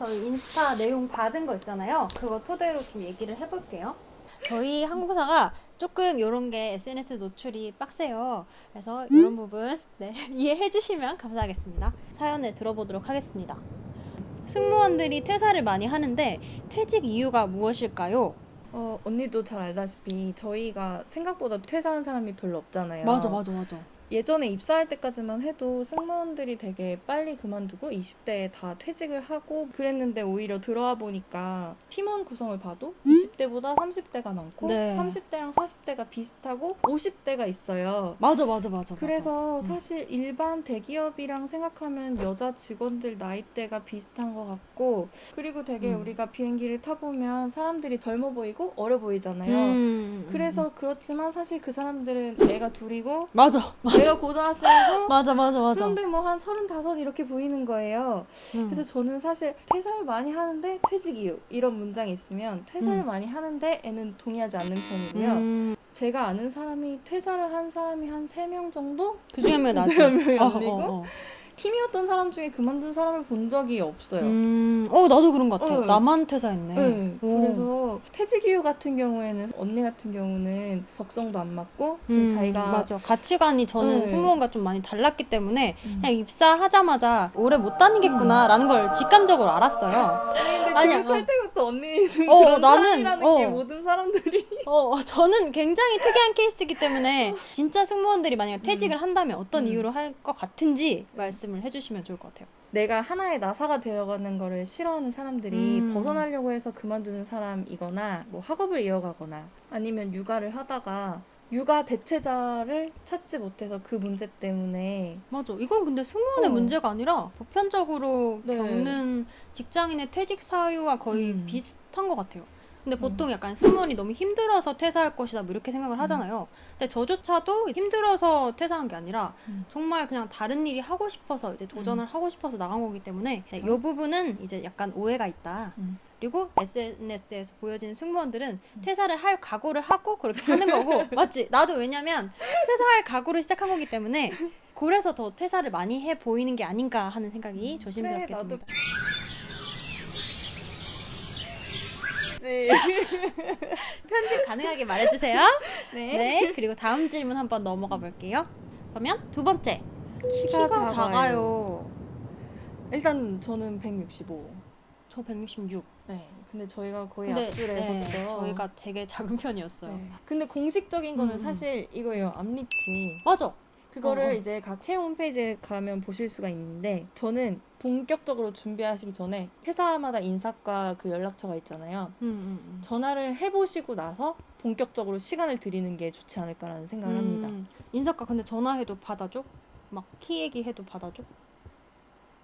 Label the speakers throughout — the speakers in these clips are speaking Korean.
Speaker 1: 저희 인스타 내용 받은 거 있잖아요. 그거 토대로 좀 얘기를 해볼게요. 저희 항공사가 조금 이런 게 SNS 노출이 빡세요. 그래서 이런 부분 네, 이해해 주시면 감사하겠습니다. 사연을 들어보도록 하겠습니다. 승무원들이 퇴사를 많이 하는데 퇴직 이유가 무엇일까요?
Speaker 2: 어, 언니도 잘 알다시피 저희가 생각보다 퇴사한 사람이 별로 없잖아요.
Speaker 1: 맞아, 맞아, 맞아.
Speaker 2: 예전에 입사할 때까지만 해도 승무원들이 되게 빨리 그만두고 20대에 다 퇴직을 하고 그랬는데 오히려 들어와 보니까 팀원 구성을 봐도 20대보다 30대가 많고
Speaker 1: 네.
Speaker 2: 30대랑 40대가 비슷하고 50대가 있어요.
Speaker 1: 맞아, 맞아, 맞아.
Speaker 2: 그래서
Speaker 1: 음.
Speaker 2: 사실 일반 대기업이랑 생각하면 여자 직원들 나이대가 비슷한 것 같고 그리고 되게
Speaker 1: 음.
Speaker 2: 우리가 비행기를 타보면 사람들이 젊어 보이고 어려 보이잖아요.
Speaker 1: 음, 음,
Speaker 2: 그래서 그렇지만 사실 그 사람들은 애가 둘이고
Speaker 1: 맞아, 맞아,
Speaker 2: 내가 고등학생이고
Speaker 1: 맞아, 맞아, 맞아.
Speaker 2: 그런데 뭐 한 서른다섯 이렇게 보이는 거예요.
Speaker 1: 음.
Speaker 2: 그래서 저는 사실 퇴사를 많이 하는데 퇴직 이유 이런 문장이 있으면 퇴사를
Speaker 1: 음.
Speaker 2: 많이 하는데 애는 동의하지 않는 편이고요.
Speaker 1: 음,
Speaker 2: 제가 아는 사람이 퇴사를 한 사람이 한 세 명 정도?
Speaker 1: 그 중에 한 명이 나지.
Speaker 2: 그 중에 한 명이
Speaker 1: 어,
Speaker 2: 언니고?
Speaker 1: 어, 어.
Speaker 2: 팀이었던 사람 중에 그만둔 사람을 본 적이 없어요.
Speaker 1: 음, 어 나도 그런 것 같아.
Speaker 2: 어.
Speaker 1: 나만 퇴사했네.
Speaker 2: 네,
Speaker 1: 오.
Speaker 2: 그래서 퇴직 이유 같은 경우에는 언니 같은 경우는 적성도 안 맞고
Speaker 1: 음,
Speaker 2: 자기가
Speaker 1: 맞아. 가치관이 저는
Speaker 2: 네.
Speaker 1: 승무원과 좀 많이 달랐기 때문에
Speaker 2: 음.
Speaker 1: 그냥 입사하자마자 오래 못 다니겠구나라는 걸 직감적으로 알았어요.
Speaker 2: 아니 근데
Speaker 1: 아니야,
Speaker 2: 교육할
Speaker 1: 어.
Speaker 2: 때부터 언니는
Speaker 1: 어,
Speaker 2: 그런
Speaker 1: 나는,
Speaker 2: 사람이라는 게
Speaker 1: 어.
Speaker 2: 모든 사람들이
Speaker 1: 어, 저는 굉장히 특이한 케이스이기 때문에 진짜 승무원들이 만약에 퇴직을 한다면 어떤
Speaker 2: 음.
Speaker 1: 이유로 할 것 같은지 말씀을 해주시면 좋을 것 같아요.
Speaker 2: 내가 하나의 나사가 되어가는 거를 싫어하는 사람들이
Speaker 1: 음.
Speaker 2: 벗어나려고 해서 그만두는 사람이거나 뭐 학업을 이어가거나 아니면 육아를 하다가 육아 대체자를 찾지 못해서 그 문제 때문에
Speaker 1: 맞아. 이건 근데 승무원의
Speaker 2: 어.
Speaker 1: 문제가 아니라 보편적으로
Speaker 2: 네.
Speaker 1: 겪는 직장인의 퇴직 사유와 거의
Speaker 2: 음.
Speaker 1: 비슷한 것 같아요. 근데 보통 약간 승무원이 너무 힘들어서 퇴사할 것이다 뭐 이렇게 생각을 하잖아요. 근데 저조차도 힘들어서 퇴사한 게 아니라
Speaker 2: 음.
Speaker 1: 정말 그냥 다른 일이 하고 싶어서 이제 도전을 하고 싶어서 나간 거기 때문에 네, 이 부분은 이제 약간 오해가 있다.
Speaker 2: 음.
Speaker 1: 그리고 SNS에서 보여지는 승무원들은 퇴사를 할 각오를 하고 그렇게 하는 거고 맞지? 나도 왜냐면 퇴사할 각오를 시작한 거기 때문에 그래서 더 퇴사를 많이 해 보이는 게 아닌가 하는 생각이 조심스럽게
Speaker 2: 그래, 나도
Speaker 1: 듭니다. 편집 가능하게 말해주세요.
Speaker 2: 네.
Speaker 1: 네. 그리고 다음 질문 한번 넘어가 볼게요. 그러면 두 번째. 키가,
Speaker 2: 작아요.
Speaker 1: 작아요.
Speaker 2: 일단 저는 165.
Speaker 1: 저 166.
Speaker 2: 네. 근데 저희가 거의
Speaker 1: 근데
Speaker 2: 앞줄에
Speaker 1: 네,
Speaker 2: 섰죠.
Speaker 1: 저희가 되게 작은 편이었어요.
Speaker 2: 네. 근데 공식적인 거는
Speaker 1: 음, 음.
Speaker 2: 사실 이거예요. 앞리치.
Speaker 1: 맞아.
Speaker 2: 그거를
Speaker 1: 어, 어.
Speaker 2: 이제 각 채용 홈페이지에 가면 보실 수가 있는데 저는 본격적으로 준비하시기 전에 회사마다 인사과 그 연락처가 있잖아요.
Speaker 1: 음, 음, 음.
Speaker 2: 전화를 해보시고 나서 본격적으로 시간을 드리는 게 좋지 않을까라는 생각을 합니다.
Speaker 1: 음, 인사과 근데 전화해도 받아줘? 막 키 얘기해도 받아줘?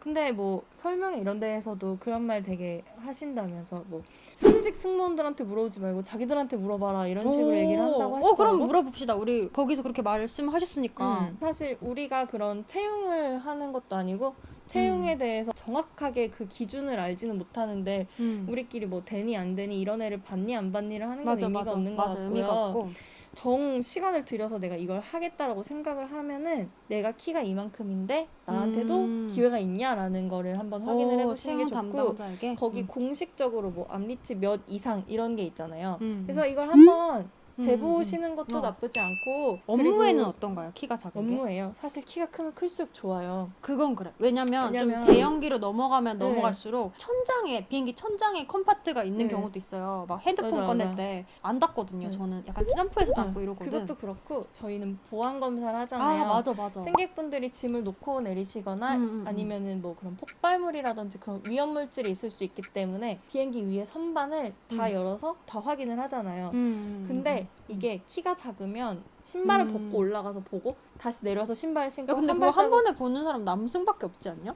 Speaker 2: 근데 뭐 설명 이런 데에서도 그런 말 되게 하신다면서 뭐 현직 승무원들한테 물어보지 말고 자기들한테 물어봐라 이런 식으로
Speaker 1: 오.
Speaker 2: 얘기를 한다고
Speaker 1: 어,
Speaker 2: 하시더라고.
Speaker 1: 그럼 물어봅시다. 우리 거기서 그렇게 말씀하셨으니까.
Speaker 2: 음. 사실 우리가 그런 채용을 하는 것도 아니고 채용에
Speaker 1: 음.
Speaker 2: 대해서 정확하게 그 기준을 알지는 못하는데
Speaker 1: 음.
Speaker 2: 우리끼리 뭐 되니 안 되니 이런 애를 받니 안 받니를 하는 건
Speaker 1: 맞아,
Speaker 2: 의미가
Speaker 1: 맞아,
Speaker 2: 없는 것
Speaker 1: 맞아,
Speaker 2: 같고요.
Speaker 1: 의미가 없고.
Speaker 2: 정 시간을 들여서 내가 이걸 하겠다라고 생각을 하면은 내가 키가 이만큼인데 나한테도
Speaker 1: 음.
Speaker 2: 기회가 있냐라는 거를 한번 확인을
Speaker 1: 오,
Speaker 2: 해보시는 게 좋고
Speaker 1: 담당자에게
Speaker 2: 거기
Speaker 1: 음.
Speaker 2: 공식적으로 뭐 암리치 몇 이상 이런 게 있잖아요.
Speaker 1: 음.
Speaker 2: 그래서 이걸 한번 재보시는 것도
Speaker 1: 어.
Speaker 2: 나쁘지 않고
Speaker 1: 업무에는
Speaker 2: 그리고
Speaker 1: 어떤가요? 키가 작은 게?
Speaker 2: 업무예요. 사실 키가 크면 클수록 좋아요.
Speaker 1: 그건 그래. 왜냐면,
Speaker 2: 왜냐면-
Speaker 1: 좀 대형기로 넘어가면
Speaker 2: 네.
Speaker 1: 넘어갈수록 천장에 비행기 천장에 컴파트가 있는
Speaker 2: 네.
Speaker 1: 경우도 있어요. 막 핸드폰
Speaker 2: 맞아,
Speaker 1: 꺼낼
Speaker 2: 맞아.
Speaker 1: 때 안 닫거든요.
Speaker 2: 네.
Speaker 1: 저는 약간 점프해서
Speaker 2: 어,
Speaker 1: 닫고 이러거든.
Speaker 2: 그것도 그렇고 저희는 보안 검사를 하잖아요.
Speaker 1: 아 맞아 맞아.
Speaker 2: 승객분들이 짐을 놓고 내리시거나
Speaker 1: 음, 음, 음.
Speaker 2: 아니면은 뭐 그런 폭발물이라든지 그런 위험 물질이 있을 수 있기 때문에 비행기 위에 선반을 다
Speaker 1: 음.
Speaker 2: 열어서 다 확인을 하잖아요.
Speaker 1: 음,
Speaker 2: 근데 이게 키가 작으면 신발을
Speaker 1: 음.
Speaker 2: 벗고 올라가서 보고 다시 내려서 신발을 신고
Speaker 1: 야 근데
Speaker 2: 한
Speaker 1: 그거 한
Speaker 2: 발자국-
Speaker 1: 번에 보는 사람 남승밖에 없지 않냐?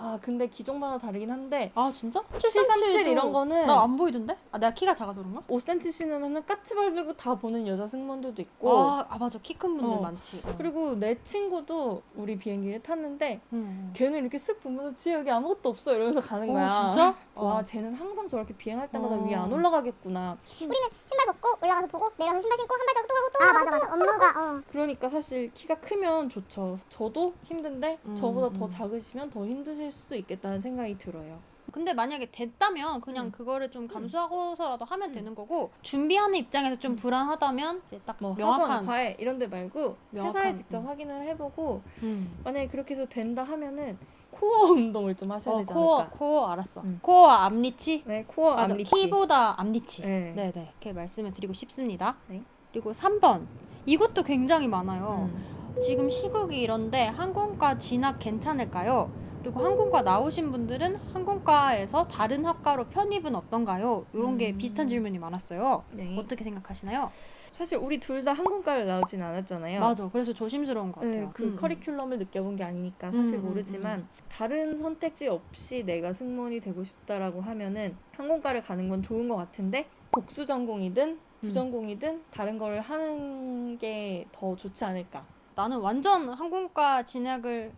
Speaker 2: 아 근데 기종마다 다르긴 한데
Speaker 1: 아 진짜?
Speaker 2: 737 이런 거는
Speaker 1: 나 안 보이던데? 아 내가 키가 작아서 그런가?
Speaker 2: 5cm 신으면은 까치발 들고 다 보는 여자 승무원들도 있고
Speaker 1: 아, 아 맞아 키 큰 분들
Speaker 2: 어.
Speaker 1: 많지.
Speaker 2: 그리고 내 친구도 우리 비행기를 탔는데
Speaker 1: 음.
Speaker 2: 걔는 이렇게 쓱 보면서 지 여기 아무것도 없어 이러면서 가는
Speaker 1: 어,
Speaker 2: 거야.
Speaker 1: 진짜?
Speaker 2: 와
Speaker 1: 어.
Speaker 2: 쟤는 항상 저렇게 비행할 때마다
Speaker 1: 어.
Speaker 2: 위에 안 올라가겠구나.
Speaker 3: 신발 벗고 올라가서 보고 내려서 신발 신고 한 발자국 또 가고 또 아, 맞아 맞아 업무가 어.
Speaker 2: 그러니까 사실 키가 크면 좋죠. 저도 힘든데
Speaker 1: 음,
Speaker 2: 저보다 더
Speaker 1: 음.
Speaker 2: 작으시면 더 힘드실 수도 있겠다는 생각이 들어요.
Speaker 1: 근데 만약에 됐다면 그냥
Speaker 2: 음.
Speaker 1: 그거를 좀 감수하고서라도 하면
Speaker 2: 음.
Speaker 1: 되는 거고 준비하는 입장에서 좀
Speaker 2: 음.
Speaker 1: 불안하다면 이제 딱
Speaker 2: 뭐
Speaker 1: 명확한
Speaker 2: 학원, 과외 이런 데 말고 회사에
Speaker 1: 명확한,
Speaker 2: 직접
Speaker 1: 음.
Speaker 2: 확인을 해보고
Speaker 1: 음.
Speaker 2: 만약에 그렇게 해서 된다 하면은 코어 운동을 좀 하셔야
Speaker 1: 어,
Speaker 2: 되지
Speaker 1: 코어
Speaker 2: 않을까.
Speaker 1: 코어 알았어.
Speaker 2: 음.
Speaker 1: 코어와 앞리치.
Speaker 2: 네, 코어
Speaker 1: 맞아.
Speaker 2: 앞리치.
Speaker 1: 키보다 앞리치.
Speaker 2: 네.
Speaker 1: 네, 네. 이렇게 말씀을 드리고 싶습니다.
Speaker 2: 네.
Speaker 1: 그리고 3번. 이것도 굉장히 많아요.
Speaker 2: 음.
Speaker 1: 지금 시국이 이런데 항공과 진학 괜찮을까요? 그리고 항공과 나오신 분들은 항공과에서 다른 학과로 편입은 어떤가요? 이런 게
Speaker 2: 음.
Speaker 1: 비슷한 질문이 많았어요.
Speaker 2: 네.
Speaker 1: 어떻게 생각하시나요?
Speaker 2: 사실 우리 둘 다 항공과를 나오진 않았잖아요.
Speaker 1: 맞아. 그래서 조심스러운 것 같아요.
Speaker 2: 네, 그
Speaker 1: 음, 음.
Speaker 2: 커리큘럼을 느껴본 게 아니니까 사실
Speaker 1: 음, 음,
Speaker 2: 모르지만 다른 선택지 없이 내가 승무원이 되고 싶다라고 하면은 항공과를 가는 건 좋은 것 같은데 복수 전공이든
Speaker 1: 음.
Speaker 2: 부전공이든 다른 걸 하는 게 더 좋지 않을까.
Speaker 1: 나는 완전 항공과 진학을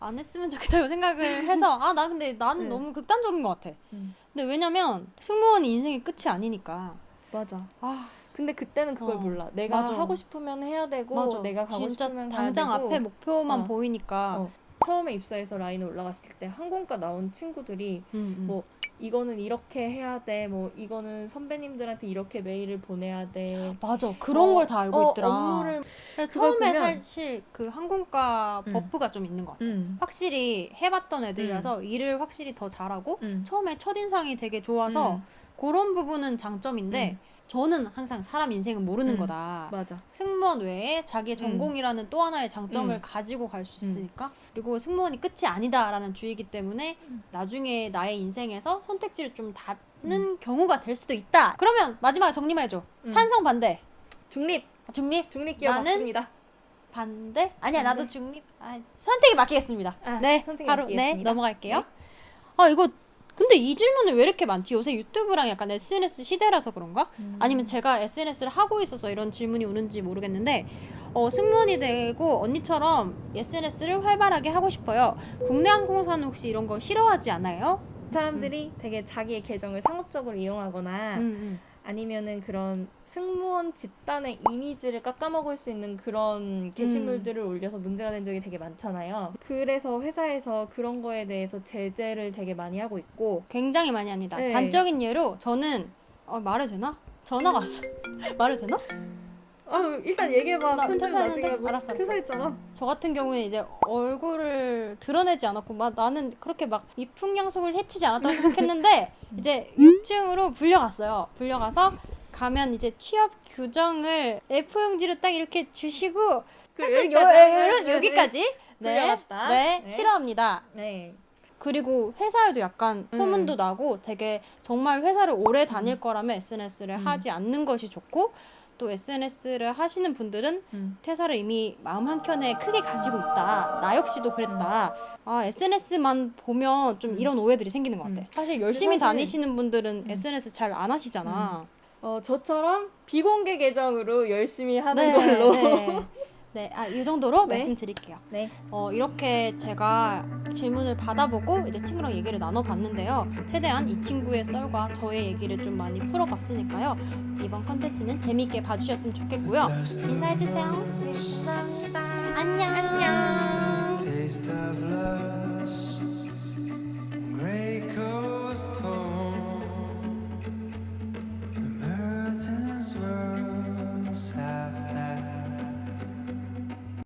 Speaker 1: 안 했으면 좋겠다고 생각을 해서 아 나 근데 나는
Speaker 2: 네.
Speaker 1: 너무 극단적인 것 같아.
Speaker 2: 음.
Speaker 1: 근데 왜냐면 승무원이 인생의 끝이 아니니까.
Speaker 2: 맞아.
Speaker 1: 아
Speaker 2: 근데 그때는 그걸
Speaker 1: 어,
Speaker 2: 몰라. 내가
Speaker 1: 맞아.
Speaker 2: 하고 싶으면 해야 되고
Speaker 1: 맞아.
Speaker 2: 내가 가고
Speaker 1: 진짜
Speaker 2: 싶으면
Speaker 1: 당장
Speaker 2: 되고.
Speaker 1: 앞에 목표만
Speaker 2: 어.
Speaker 1: 보이니까.
Speaker 2: 어. 처음에 입사해서 라인에 올라갔을 때 항공과 나온 친구들이
Speaker 1: 음, 음.
Speaker 2: 뭐 이거는 이렇게 해야 돼. 뭐 이거는 선배님들한테 이렇게 메일을 보내야 돼.
Speaker 1: 맞아 그런
Speaker 2: 어,
Speaker 1: 걸 다 알고
Speaker 2: 어,
Speaker 1: 있더라.
Speaker 2: 업무를
Speaker 1: 처음에
Speaker 2: 보면-
Speaker 1: 사실 그 항공과
Speaker 2: 음.
Speaker 1: 버프가 좀 있는 것 같아.
Speaker 2: 음.
Speaker 1: 확실히 해봤던 애들이라서 일을 확실히 더 잘하고
Speaker 2: 음.
Speaker 1: 처음에 첫 인상이 되게 좋아서
Speaker 2: 음.
Speaker 1: 그런 부분은 장점인데 저는 항상 사람 인생은 모르는
Speaker 2: 음.
Speaker 1: 거다.
Speaker 2: 맞아.
Speaker 1: 승무원 외에 자기의 전공이라는 또 하나의 장점을
Speaker 2: 음.
Speaker 1: 가지고 갈수
Speaker 2: 음.
Speaker 1: 있으니까 그리고 승무원이 끝이 아니다라는 주의이기 때문에
Speaker 2: 음.
Speaker 1: 나중에 나의 인생에서 선택지를 좀 닫는 경우가 될 수도 있다. 그러면 마지막에 정리해줘.
Speaker 2: 음.
Speaker 1: 찬성 반대.
Speaker 2: 중립.
Speaker 1: 중립
Speaker 2: 중립 기업
Speaker 1: 나는
Speaker 2: 맞습니다.
Speaker 1: 반대? 아니야
Speaker 2: 반대?
Speaker 1: 나도 중립. 아, 선택이 맡기겠습니다.
Speaker 2: 아,
Speaker 1: 네 바로 네
Speaker 2: 맡기겠습니다.
Speaker 1: 넘어갈게요. 아 이거 근데 이 질문은 왜 이렇게 많지? 요새 유튜브랑 약간 SNS 시대라서 그런가?
Speaker 2: 음.
Speaker 1: 아니면 제가 SNS를 하고 있어서 이런 질문이 오는지 모르겠는데 어, 승무원이 되고 언니처럼 SNS를 활발하게 하고 싶어요. 국내 항공사는 혹시 이런 거 싫어하지 않아요?
Speaker 2: 사람들이 되게 자기의 계정을 상업적으로 이용하거나
Speaker 1: 음,
Speaker 2: 아니면은 그런 승무원 집단의 이미지를 깎아먹을 수 있는 그런 게시물들을 올려서 문제가 된 적이 되게 많잖아요. 그래서 회사에서 그런 거에 대해서 제재를 되게 많이 하고 있고
Speaker 1: 굉장히 많이 합니다.
Speaker 2: 네.
Speaker 1: 단적인 예로 저는 어, 말해도 되나? 전화가 왔어. 말해도 되나?
Speaker 2: 아 일단 얘기해봐
Speaker 1: 나
Speaker 2: 편집
Speaker 1: 퇴사했는데?
Speaker 2: 나중에 하고
Speaker 1: 알았어, 알았어.
Speaker 2: 퇴사했잖아
Speaker 1: 저 같은 경우에 이제 얼굴을 드러내지 않았고 막 나는 그렇게 막 미풍양속을 해치지 않았다고 생각했는데 이제 6층으로 불려갔어요. 불려가서 가면 이제 취업 규정을 A4용지로 딱 이렇게 주시고
Speaker 2: 그
Speaker 1: 약간
Speaker 2: 여기까지
Speaker 1: 요-
Speaker 2: 하면
Speaker 1: 요- 여기까지 네,
Speaker 2: 불려갔다.
Speaker 1: 네,
Speaker 2: 네.
Speaker 1: 싫어합니다.
Speaker 2: 네
Speaker 1: 그리고 회사에도 약간
Speaker 2: 음.
Speaker 1: 소문도 나고 되게 정말 회사를 오래 다닐 거라면 SNS를
Speaker 2: 음.
Speaker 1: 하지 않는 것이 좋고 또 SNS를 하시는 분들은
Speaker 2: 음.
Speaker 1: 퇴사를 이미 마음 한켠에 크게 가지고 있다. 나 역시도 그랬다. 아, SNS만 보면 좀
Speaker 2: 음.
Speaker 1: 이런 오해들이 생기는 것 같아.
Speaker 2: 음.
Speaker 1: 사실 열심히
Speaker 2: 사실-
Speaker 1: 다니시는 분들은
Speaker 2: 음.
Speaker 1: SNS 잘 안 하시잖아.
Speaker 2: 어 저처럼 비공개 계정으로 열심히 하는
Speaker 1: 네,
Speaker 2: 걸로
Speaker 1: 네. 네, 아, 이 정도로
Speaker 2: 네.
Speaker 1: 말씀드릴게요.
Speaker 2: 네.
Speaker 1: 어, 이렇게 제가 질문을 받아보고 이제 친구랑 얘기를 나눠봤는데요. 최대한 이 친구의 썰과 저의 얘기를 좀 많이 풀어봤으니까요. 이번 컨텐츠는 재미있게 봐주셨으면 좋겠고요. 인사해주세요.
Speaker 2: 네, 감사합니다.
Speaker 1: 안녕.
Speaker 4: 안녕.